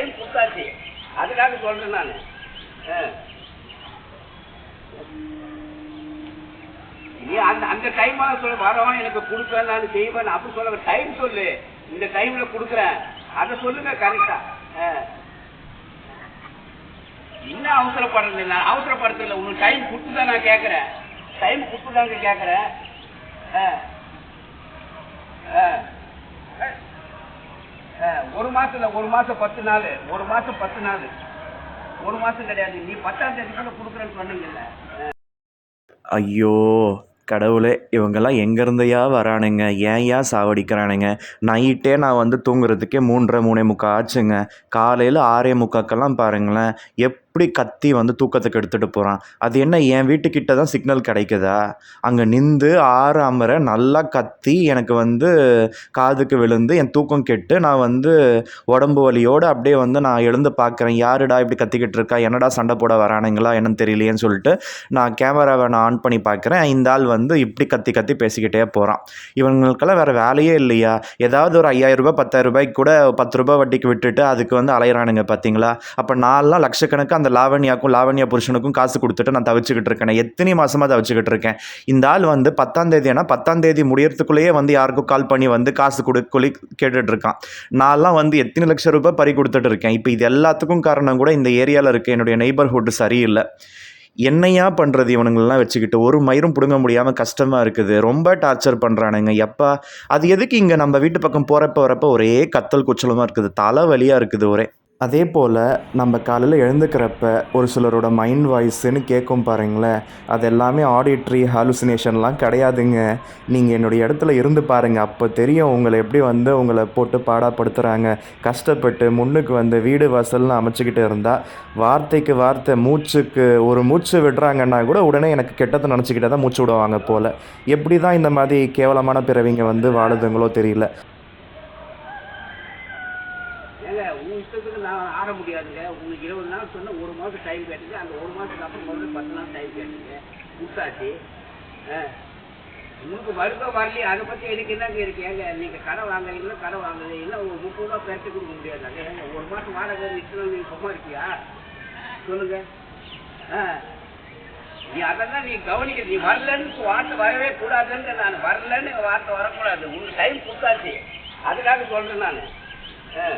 Time கொடுத்தாச்சு அதுக்காக சொல்றேன் நான். நீ அந்த அந்த டைம் சொல்ல வரவன் எனக்கு கொடுப்பேன் நான் செய்வேன் அப்படி சொல்ல டைம் சொல்லு. இந்த டைம்ல கொடுக்குறேன். அதை சொல்லுங்க கரெக்டா இன்னும் அவசரப்படுறது நான்? அவசரப்படுறது இல்லை உனக்கு டைம் கொடுத்து தான் நான் கேட்குறேன் டைம் கொடுத்து தாங்க கேட்குறேன் ஒரு மாசம் இல்லை ஒரு மாசம் பத்து நாள் ஒரு மாசம் பத்து நாள். ஒரு மாசம் கிடையாது. நீ பத்தாம் தேதிக்குள்ள கொடுக்குறேன்னு சொன்னீங்கல்ல. ஐயோ கடவுளே இவங்கெல்லாம் எங்கேருந்தையா வரானுங்க? ஏன் ஏன் சாவடிக்கிறானுங்க? நைட்டே நான் வந்து தூங்குறதுக்கே மூன்றரை மூணே முக்கால் ஆச்சுங்க காலையில் ஆறே முக்காக்கெல்லாம் பாருங்களேன். எப் எப்படி கத்தி வந்து தூக்கத்துக்கு எடுத்துகிட்டு போகிறான் அது என்ன என் வீட்டுக்கிட்ட தான் சிக்னல் கிடைக்குதா? அங்கே நின்று ஆறு அமர நல்லா கத்தி எனக்கு வந்து காதுக்கு விழுந்து என் தூக்கம் கெட்டு நான் வந்து உடம்பு வலியோடு அப்படியே வந்து நான் எழுந்து பார்க்குறேன். யாருடா இப்படி கத்திக்கிட்டு இருக்கா? என்னடா சண்டை போட வரானுங்களா? என்னன்னு தெரியலையேன்னு சொல்லிட்டு நான் கேமராவை நான் ஆன் பண்ணி பார்க்குறேன். இந்த ஆள் வந்து இப்படி கத்தி கத்தி பேசிக்கிட்டே போகிறான் இவங்களுக்கெல்லாம் வேறு வேலையே இல்லையா? ஏதாவது ஒரு ஐயாயிரம் ரூபாய் பத்தாயிரம் ரூபாய்க்கு கூட பத்து ரூபாய் வட்டிக்கு விட்டுட்டு அதுக்கு வந்து அலையிறானுங்க பார்த்தீங்களா அப்போ நான்லாம் லட்சக்கணக்காக அந்த லாவண்யாக்கும் லாவண்யா புருஷனுக்கும் காசு கொடுத்துட்டு நான் தவிச்சுக்கிட்டு இருக்கேன். எத்தனை மாதமாக தவிச்சுக்கிட்டு இருக்கேன். இந்த ஆள் வந்து பத்தாம் ஆனால் பத்தாம் தேதி முடியறதுக்குள்ளேயே வந்து யாருக்கும் கால் பண்ணி வந்து காசு கொடு கொலி கேட்டுட்டு இருக்கான். நான்லாம் வந்து எத்தனை லட்சம் ரூபாய் பறி கொடுத்துட்டு இருக்கேன். இப்போ இது எல்லாத்துக்கும் காரணம் கூட இந்த ஏரியாவில் இருக்க என்னுடைய நெய்பர்ஹுட் சரியில்லை. என்னையா பண்ணுறது இவனுங்களெலாம் வச்சுக்கிட்டு? ஒரு மயிரும் பிடுங்க முடியாமல் கஷ்டமாக இருக்குது. ரொம்ப டார்ச்சர் பண்ணுறானுங்க எப்பா அது எதுக்கு இங்கே நம்ம வீட்டு பக்கம் போகிறப்ப வரப்போ ஒரே கத்தல் குச்சலமாக இருக்குது. தலை வலியாக இருக்குது ஒரே. அதே போல் நம்ம காலையில் எழுந்துக்கிறப்ப ஒரு சிலரோட மைண்ட் வாய்ஸுன்னு கேட்கும் பாருங்களேன். அது எல்லாமே ஆடிட்ரி ஹாலுசினேஷன்லாம் கிடையாதுங்க. நீங்கள் என்னுடைய இடத்துல இருந்து பாருங்கள் அப்போ தெரியும் உங்களை எப்படி வந்து உங்களை போட்டு பாடாப்படுத்துகிறாங்க கஷ்டப்பட்டு முன்னுக்கு வந்து வீடு வாசல்னு அமைச்சிக்கிட்டு இருந்தால் வார்த்தைக்கு வார்த்தை மூச்சுக்கு ஒரு மூச்சு விடுறாங்கன்னா கூட உடனே எனக்கு கெட்டதை நினச்சிக்கிட்டே தான் மூச்சு விடுவாங்க போல். எப்படி தான் இந்த மாதிரி கேவலமான பிறவிங்க வந்து வாழுதுங்களோ தெரியல ஏங்க உங்க இஷ்டத்துக்கு நான் ஆட முடியாதுங்க. உங்களுக்கு இருபது நாள் சொன்னால் ஒரு மாதம் டைம் கேட்டுங்க. அந்த ஒரு மாதத்துக்கு அப்புறம் முதல்ல பத்து நாள் டைம் கேட்டுங்க. கொடுத்தாச்சு ஆ. உங்களுக்கு வருதோ வரலையே அதை பற்றி எனக்கு என்னங்க இருக்கு? ஏங்க நீங்கள் கடை வாங்குறீங்களா கடை வாங்குறீங்களா ஒரு முப்பது ரூபா பெருத்து கொடுக்க முடியாதாங்க? ஏங்க ஒரு மாதம் வாடகை இத்தனை நீங்கள் சும்மா இருக்கியா? சொல்லுங்க. ஆ. நீ அதெல்லாம் நீ கவனிக்க நீ வரலன்னு வார்த்தை வரவே கூடாதுன்னு நான். வரலன்னு வார்த்தை வரக்கூடாது. உங்களுக்கு டைம் கொடுத்தாச்சு அதுக்காக சொல்கிறேன் நான். ஆ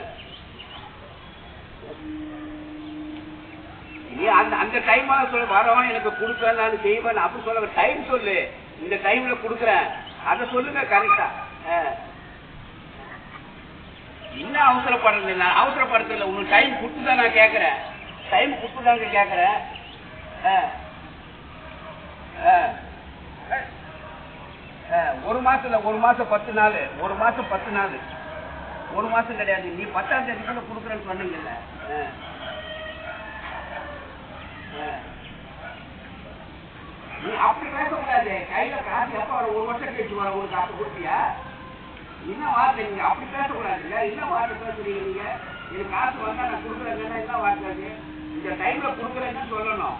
நீ அந்த அந்த டைம் சொல்ல வரவன் எனக்கு கொடுப்பேன் நான் செய்வேன். அப்படி சொல்ல டைம் சொல்லு. இந்த டைம்ல கொடுக்குறேன். அதை சொல்லுங்க கரெக்டா இன்னும் அவசரப்படுறது நான்? அவசரப்படுறது இல்லை. உனக்கு டைம் கொடுத்து தான் நான் கேட்கறேன் டைம் கொடுத்து தாங்க கேட்கறேன் ஒரு மாசத்துல ஒரு மாசம் பத்து நாள். ஒரு மாசம் பத்து நாள். ஒரு மாசம் கிடையாது. நீ பத்தாம் தேதிக்குள்ள கொடுக்குறேன்னு சொன்னீங்கல்ல. ஆ. நீ அப்படி பேசக்கூடாது. கையில காசு எப்ப வர ஒரு வருஷம் கழிச்சு வர உங்களுக்கு காசு கொடுத்தியா என்ன வார்த்தை நீங்க? அப்படி பேசக்கூடாதுங்க என்ன வார்த்தை பேசுறீங்க நீங்க? இது காசு வந்தா நான் கொடுக்குறேங்கன்னா என்ன வார்த்தை அது? இந்த டைம்ல கொடுக்குறேன்னு சொல்லணும்.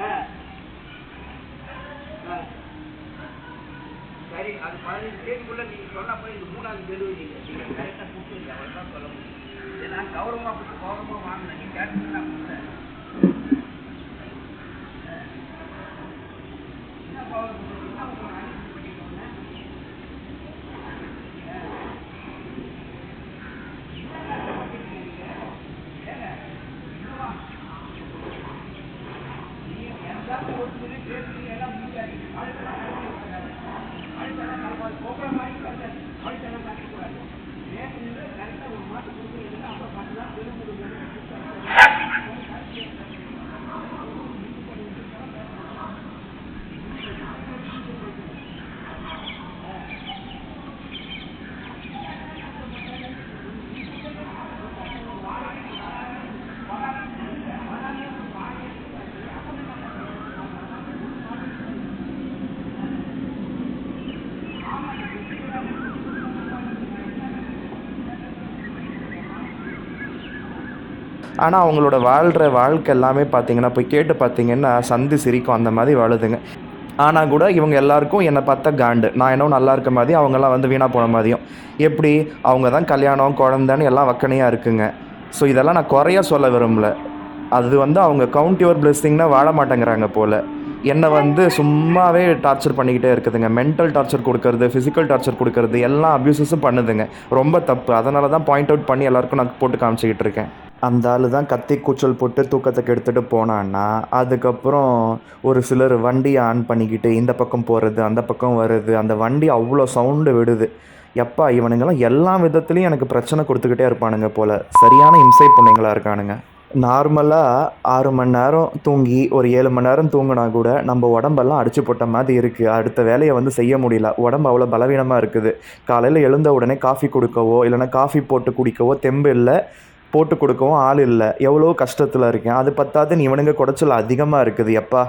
ஆ. ஆ. சரி அது பதினஞ்சு தேதிக்குள்ள நீங்க சொன்னப்ப இந்த மூணாவது டெலிவரி நீங்க கரெக்டா கொடுத்துருங்க. அவ்வளவுதான் சொல்ல முடியும். இதை நான் கௌரவமா கொடுத்து கௌரவமா வாங்கினேன் நீ கேட்டு நான் கொடுத்தேன் என்ன கௌரவம் ஆனால் அவங்களோட வாழ்கிற வாழ்க்கை எல்லாமே பார்த்தீங்கன்னா போய் கேட்டு பார்த்தீங்கன்னா சந்து சிரிக்கும் அந்த மாதிரி வாழுதுங்க. ஆனால் கூட இவங்க எல்லாருக்கும் என்னை பார்த்தா காண்டு. நான் என்னவோ நல்லா இருக்க மாதிரி அவங்கெல்லாம் வந்து வீணாக போன மாதிரியும். எப்படி? அவங்க தான் கல்யாணம் குழந்தைன்னு எல்லாம் வக்கனையாக இருக்குங்க. ஸோ இதெல்லாம் நான் குறைய சொல்ல விரும்பல. அது வந்து அவங்க கவுண்ட் யுவர் பிளெஸ்ஸிங்னா வாழ மாட்டேங்கிறாங்க போல். என்னை வந்து சும்மாவே டார்ச்சர் பண்ணிக்கிட்டே இருக்குதுங்க. மென்டல் டார்ச்சர் கொடுக்கறது ஃபிசிக்கல் டார்ச்சர் கொடுக்கறது எல்லா அப்யூசஸும் பண்ணுதுங்க. ரொம்ப தப்பு. அதனால தான் பாயிண்ட் அவுட் பண்ணி எல்லாருக்கும் நான் போட்டு காமிச்சிக்கிட்டு இருக்கேன். அந்த ஆள் தான் கத்தி கூச்சல் போட்டு தூக்கத்தை கெடுத்துட்டு போனான்னா அதுக்கப்புறம் ஒரு சிலர் வண்டியை ஆன் பண்ணிக்கிட்டு இந்த பக்கம் போகிறது அந்த பக்கம் வருது அந்த வண்டி அவ்வளோ சவுண்டு விடுது. எப்பா இவனுங்கெல்லாம் எல்லா விதத்துலேயும் எனக்கு பிரச்சனை கொடுத்துக்கிட்டே இருப்பானுங்க போல். சரியான இம்சை பொண்ணுங்களா இருக்கானுங்க. நார்மலாக ஆறு மணி நேரம் தூங்கி ஒரு ஏழு மணி நேரம் தூங்கினா கூட நம்ம உடம்பெல்லாம் அடிச்சு போட்ட மாதிரி இருக்குது அடுத்த வேலையை வந்து செய்ய முடியல. உடம்பு அவ்வளோ பலவீனமாக இருக்குது. காலையில் எழுந்த உடனே காஃபி கொடுக்கவோ இல்லைன்னா காஃபி போட்டு குடிக்கவோ தெம்பு இல்லை. போட்டு கொடுக்கவும் ஆள் இல்லை. எவ்வளோ கஷ்டத்தில் இருக்கேன். அது பத்தாது இவனுங்க குடைச்சல் அதிகமாக இருக்குது எப்பா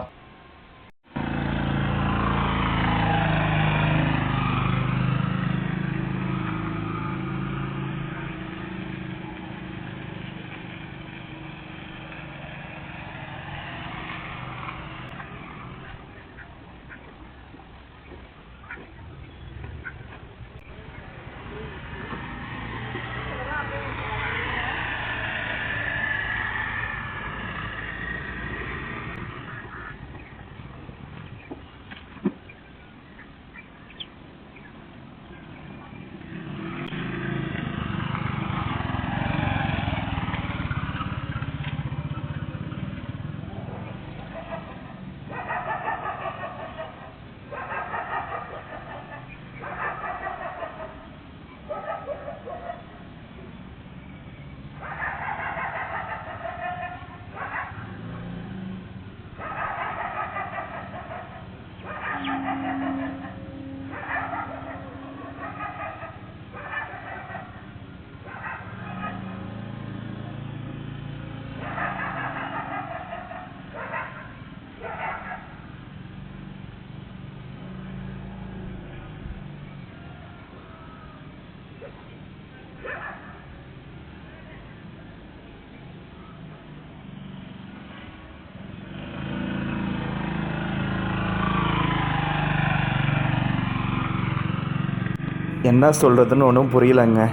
என்ன சொல்கிறதுன்னு ஒன்றும் புரியலைங்க.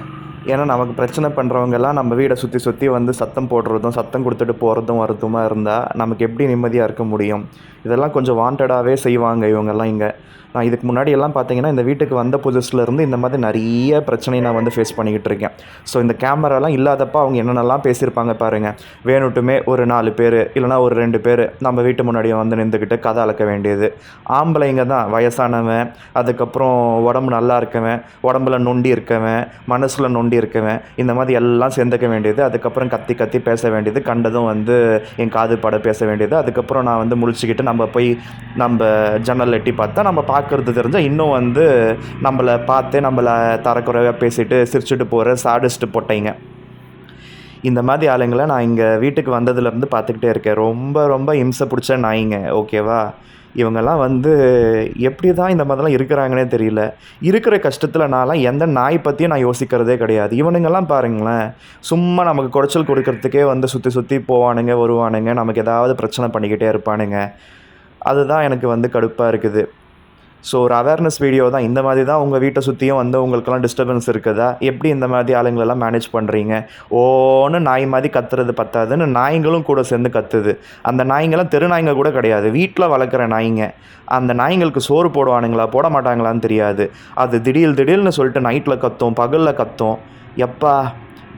ஏன்னா நமக்கு பிரச்சனை பண்ணுறவங்கெல்லாம் நம்ம வீடை சுற்றி சுற்றி வந்து சத்தம் போடுறதும் சத்தம் கொடுத்துட்டு போகிறதும் வரதுமா இருந்தால் நமக்கு எப்படி நிம்மதியாக இருக்க முடியும்? இதெல்லாம் கொஞ்சம் வாண்டடாகவே செய்வாங்க இவங்கெல்லாம் இங்கே. நான் இதுக்கு முன்னாடி எல்லாம் பார்த்தீங்கன்னா இந்த வீட்டுக்கு வந்த புதுசுலேருந்து இந்த மாதிரி நிறைய பிரச்சனையை நான் வந்து ஃபேஸ் பண்ணிக்கிட்டு இருக்கேன். ஸோ இந்த கேமராலாம் இல்லாதப்போ அவங்க என்னென்னலாம் பேசியிருப்பாங்க பாருங்கள் வேணுட்டுமே ஒரு நாலு பேர் இல்லைனா ஒரு ரெண்டு பேர் நம்ம வீட்டு முன்னாடியே வந்து நின்றுக்கிட்டு கதை அளக்க வேண்டியது. ஆம்பளைங்க தான் வயசானவன் அதுக்கப்புறம் உடம்பு நல்லா இருக்கவன் உடம்புல நொண்டி இருக்கவன் மனசில் நொண்டி இருக்குவேன். இந்த மாதிரி எல்லாம் சேர்ந்துக்க வேண்டியது. அதுக்கப்புறம் கத்தி கத்தி பேச வேண்டியது. கண்டதும் வந்து என் காது பட பேச வேண்டியது. அதுக்கப்புறம் நான் வந்து முழிச்சுக்கிட்டு நம்ம போய் நம்ம ஜன்னல் எட்டி பார்த்தா நம்ம பார்க்கறது தெரிஞ்சால் இன்னும் வந்து நம்மளை பார்த்து நம்மளை தரக்குறைவாக பேசிட்டு சிரிச்சுட்டு போகிற சாடிஸ்ட்டு போட்டீங்க. இந்த மாதிரி ஆளுங்களை நான் இங்கே வீட்டுக்கு வந்ததுலேருந்து பார்த்துக்கிட்டே இருக்கேன். ரொம்ப ரொம்ப இம்சை பிடிச்ச நாய்ங்க. ஓகேவா? இவங்கெல்லாம் வந்து எப்படி தான் இந்த மாதிரிலாம் இருக்கிறாங்கன்னே தெரியல. இருக்கிற கஷ்டத்தில் நான்லாம் எந்த நாய் பற்றியும் நான் யோசிக்கிறதே கிடையாது. இவனுங்கெல்லாம் பாருங்களேன் சும்மா நமக்கு குடைச்சல் கொடுக்கறதுக்கே வந்து சுற்றி சுற்றி போவானுங்க வருவானுங்க நமக்கு ஏதாவது பிரச்சனை பண்ணிக்கிட்டே இருப்பானுங்க. அதுதான் எனக்கு வந்து கடுப்பாக இருக்குது. ஸோ ஒரு அவேர்னஸ் வீடியோ தான். இந்த மாதிரி தான் உங்கள் வீட்டை சுற்றியும் வந்து உங்களுக்கெல்லாம் டிஸ்டர்பன்ஸ் இருக்குதா? எப்படி இந்த மாதிரி ஆளுங்களெல்லாம் மேனேஜ் பண்ணுறீங்க ஓன்னு நாய் மாதிரி கத்துறது பத்தாதுன்னு நாய்ங்களும் கூட சேர்ந்து கத்துது. அந்த நாய்ங்கெல்லாம் தெரு நாய்ங்க கூட கிடையாது. வீட்டில் வளர்க்குற நாய்ங்க. அந்த நாய்ங்களுக்கு சோறு போடுவானுங்களா? போட மாட்டாங்களான்னு தெரியாது. அது திடீர் திடீர்னு சொல்லிட்டு நைட்டில் கத்தும் பகலில் கத்தும். எப்பா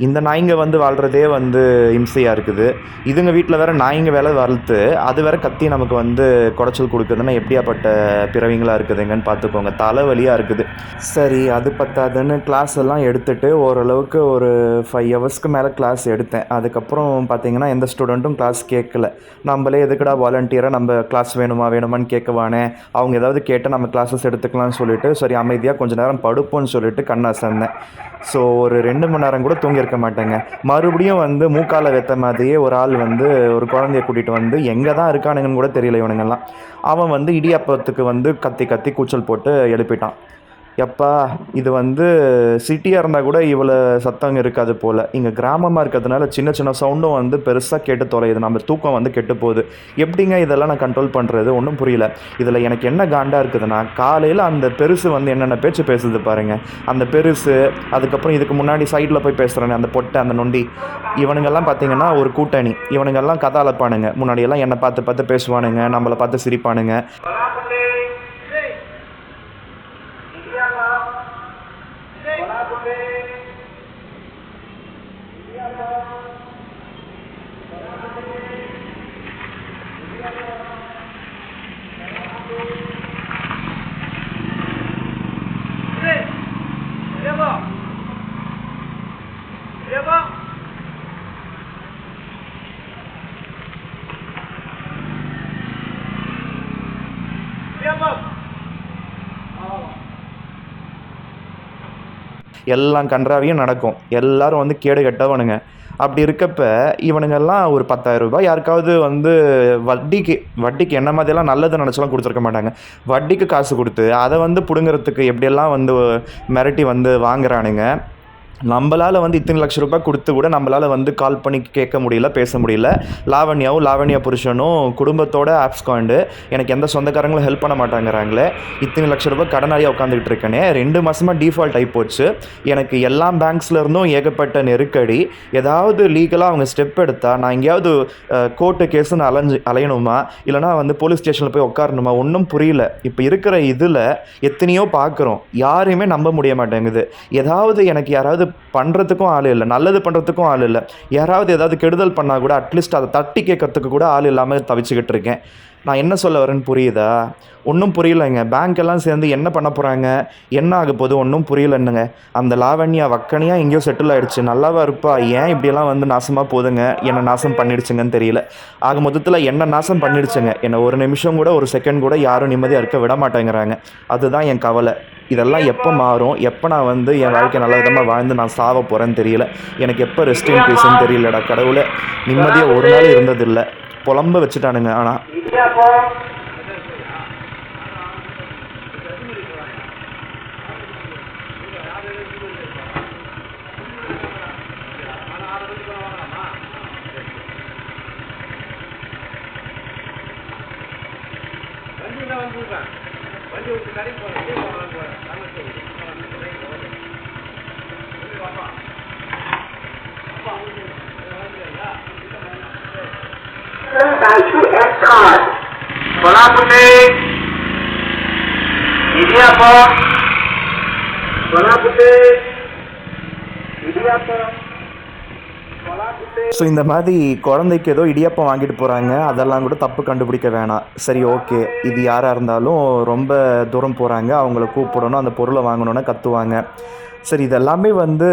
இந்த நாய்ங்க வந்து வாழ்கிறதே வந்து இம்சையாக இருக்குது. இதுங்க வீட்டில் வேறு நாய்ங்க வேலை வளர்த்து அது வேறு கத்தி நமக்கு வந்து குடைச்சல் கொடுக்குதுன்னா எப்படியாப்பட்ட பிறவிங்களாக இருக்குதுங்கன்னு பார்த்துக்கோங்க. தலைவலியாக இருக்குது. சரி அது பத்தாதுன்னு கிளாஸ் எல்லாம் எடுத்துட்டு ஓரளவுக்கு ஒரு ஃபைவ் ஹவர்ஸ்க்கு மேலே கிளாஸ் எடுத்தேன். அதுக்கப்புறம் பார்த்தீங்கன்னா எந்த ஸ்டூடெண்ட்டும் கிளாஸ் கேட்கல. நம்மளே எதுக்குடா வாலண்டியராக நம்ம கிளாஸ் வேணுமா வேணுமான்னு கேட்கவானே. அவங்க ஏதாவது கேட்டால் நம்ம கிளாஸஸ் எடுத்துக்கலாம்னு சொல்லிட்டு சரி அமைதியாக கொஞ்சம் நேரம் படுப்போம்னு சொல்லிட்டு கண்ணா சேர்ந்தேன் ஸோ ஒரு ரெண்டு மணி நேரம் கூட தூங்கியிருக்க மாட்டேங்க. மறுபடியும் வந்து மூக்கால வெத்த மாதிரியே ஒரு ஆள் வந்து ஒரு குழந்தைய கூட்டிகிட்டு வந்து எங்கே தான் இருக்கானுங்கன்னு கூட தெரியல இவனுங்கெல்லாம். அவன் வந்து இடியாப்பத்துக்கு வந்து கத்தி கத்தி கூச்சல் போட்டு எழுப்பிட்டான். எப்பா இது வந்து சிட்டியாக இருந்தால் கூட இவ்வளோ சத்தம் இருக்காது போல். இங்கே கிராமமாக இருக்கிறதுனால சின்ன சின்ன சவுண்டும் வந்து பெருசாக கேட்டு தொலையுது. நம்ம தூக்கம் வந்து கெட்டு போகுது. எப்படிங்க இதெல்லாம் நான் கண்ட்ரோல் பண்ணுறது ஒன்றும் புரியல. இதில் எனக்கு என்ன காண்டாக இருக்குதுன்னா காலையில் அந்த பெருசு வந்து என்னென்ன பேச்சு பேசுது பாருங்கள் அந்த பெருசு அதுக்கப்புறம் இதுக்கு முன்னாடி சைடில் போய் பேசுகிறேன்னு அந்த பொட்டை அந்த நொண்டி. இவனுங்கெல்லாம் பார்த்தீங்கன்னா ஒரு கூட்டணி. இவனுங்கெல்லாம் கதை அளப்பானுங்க முன்னாடியெல்லாம் என்னை பார்த்து பார்த்து பேசுவானுங்க நம்மளை பார்த்து சிரிப்பானுங்க. எல்லாம் கன்றாவையும் நடக்கும். எல்லாரும் வந்து கேடு கெட்டவனுங்க. அப்படி இருக்கப்ப இவனுங்கெல்லாம் ஒரு பத்தாயிரம் ரூபாய் யாருக்காவது வந்து வட்டிக்கு வட்டிக்கு என்ன மாதிரியெல்லாம் நல்லது நினச்சலாம் கொடுத்துருக்க மாட்டாங்க. வட்டிக்கு காசு கொடுத்து அதை வந்து பிடுங்கிறதுக்கு எப்படியெல்லாம் வந்து மிரட்டி வந்து வாங்குறானுங்க. நம்மளால் வந்து இத்தனை லட்ச ரூபாய் கொடுத்து கூட நம்மளால் வந்து கால் பண்ணி கேட்க முடியல பேச முடியல. லாவண்யாவும் லாவண்யா புருஷனும் குடும்பத்தோட ஆப்ஸ்காண்டு எனக்கு எந்த சொந்தக்காரங்களும் ஹெல்ப் பண்ண மாட்டாங்கிறாங்களே. இத்தனை லட்ச ரூபாய் கடனாளியாக உட்காந்துக்கிட்டு இருக்கேனே. ரெண்டு மாதமாக டிஃபால்ட் ஆகி போச்சு. எனக்கு எல்லா பேங்க்ஸ்லேருந்தும் ஏகப்பட்ட நெருக்கடி. ஏதாவது லீகலாக அவங்க ஸ்டெப் எடுத்தால் நான் எங்கேயாவது கோர்ட்டு கேஸுன்னு அலைஞ்சு அலையணுமா? இல்லைனா வந்து போலீஸ் ஸ்டேஷனில் போய் உட்காரணுமா? ஒன்றும் புரியல. இப்போ இருக்கிற இதில் எத்தனையோ பார்க்குறோம் யாரையுமே நம்ப முடிய மாட்டேங்குது. ஏதாவது எனக்கு யாராவது பண்ணுறதுக்கும் ஆள் இல்லை. நல்லது பண்ணுறதுக்கும் ஆள் இல்லை. யாராவது ஏதாவது கெடுதல் பண்ணால் கூட அட்லீஸ்ட் அதை தட்டி கேட்கறதுக்கு கூட ஆள் இல்லாமல் தவிச்சுக்கிட்டு இருக்கேன். நான் என்ன சொல்ல வரேன்னு புரியுதா? ஒன்றும் புரியலைங்க. பேங்க் எல்லாம் சேர்ந்து என்ன பண்ண போகிறாங்க என்ன ஆக போகுது? ஒன்றும் புரியலன்னுங்க. அந்த லாவண்யா வக்கனியா எங்கேயோ செட்டில் ஆகிடுச்சு நல்லாவா இருப்பா? ஏன் இப்படியெல்லாம் வந்து நாசமாக போகுதுங்க? என்னை நாசம் பண்ணிடுச்சுங்கன்னு தெரியல. ஆக மொத்தத்தில் என்ன நாசம் பண்ணிடுச்சுங்க. என்னை ஒரு நிமிஷம் கூட ஒரு செகண்ட் கூட யாரும் நிம்மதியாக இருக்க விட மாட்டேங்கிறாங்க. அதுதான் என் கவலை. இதெல்லாம் எப்போ மாறும்? எப்போ நான் வந்து என் வாழ்க்கை நல்ல விதமாக வாழ்ந்து நான் சாவ போகிறேன்னு தெரியல. எனக்கு எப்போ ரெஸ்ட் இன் பீஸ்ன்னு தெரியலடா கடவுளை. நிம்மதியாக ஒரு நாள் இருந்ததில்லை. புலம்ப வச்சுட்டானுங்க. ஆனால் வண்டி விட்டு கடைக்கு போகிறேன் போகிறேன் by US card. கொலாப்புட்டு இடியாப்பம் கொலாப்புட்டு ஸோ இந்த மாதிரி குழந்தைக்கு ஏதோ இடியப்பம் வாங்கிட்டு போகிறாங்க அதெல்லாம் கூட தப்பு கண்டுபிடிக்க வேணாம். சரி ஓகே. இது யாராக இருந்தாலும் ரொம்ப தூரம் போகிறாங்க அவங்கள கூப்பிடணும். அந்த பொருளை வாங்கணுன்னா கத்துவாங்க. சரி இதெல்லாமே வந்து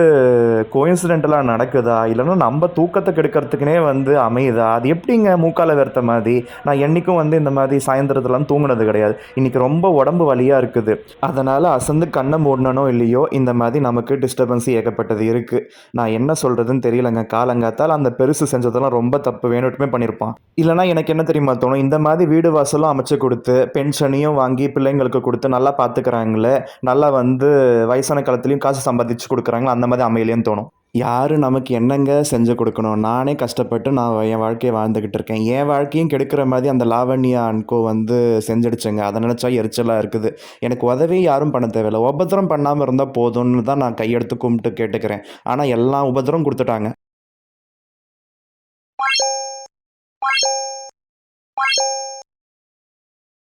கோயின்சிடென்டலாக நடக்குதா? இல்லைன்னா நம்ம தூக்கத்தை கெடுக்கிறதுக்குனே வந்து அமையுதா? அது எப்படிங்க மூக்கால வெறுத்த மாதிரி? நான் என்றைக்கும் வந்து இந்த மாதிரி சாயந்தரத்துலாம் தூங்குனது கிடையாது. இன்றைக்கி ரொம்ப உடம்பு வலியாக இருக்குது. அதனால் அசந்து கண்ணை மூடனோ இல்லையோ இந்த மாதிரி நமக்கு டிஸ்டர்பன்ஸ் ஏகப்பட்டது இருக்குது நான் என்ன சொல்கிறதுன்னு தெரியலங்க. காலங்காத்தால் அந்த பெருசு செஞ்சதெல்லாம் ரொம்ப தப்பு. வேணுட்டுமே பண்ணியிருப்பான் இல்லைனா எனக்கு என்ன தெரியுமா தோணும்? இந்த மாதிரி வீடு வாசலும் அமைச்சு கொடுத்து பென்ஷனையும் வாங்கி பிள்ளைங்களுக்கு கொடுத்து நல்லா பார்த்துக்கிறாங்களே நல்லா வந்து வயசான காலத்துலேயும் காசு சம்பாதிச்சு கொடுக்குறாங்களோ அந்த மாதிரி அமையலையும் தோணும். யார் நமக்கு என்னங்க செஞ்சு கொடுக்கணும்? நானே கஷ்டப்பட்டு நான் என் வாழ்க்கையை வாழ்ந்துக்கிட்டு இருக்கேன். என் வாழ்க்கையும் கெடுக்கிற மாதிரி அந்த லாவண்யா அன்கோ வந்து செஞ்சிடுச்சுங்க. அதை நினச்சா எரிச்சலாக இருக்குது. எனக்கு உதவி யாரும் பண்ண தேவையில்லை. உபத்திரம் பண்ணாமல் இருந்தால் போதும்னு தான் நான் கையெடுத்து கும்பிட்டு கேட்டுக்கிறேன். ஆனால் எல்லாம் உபத்திரம் கொடுத்துட்டாங்க.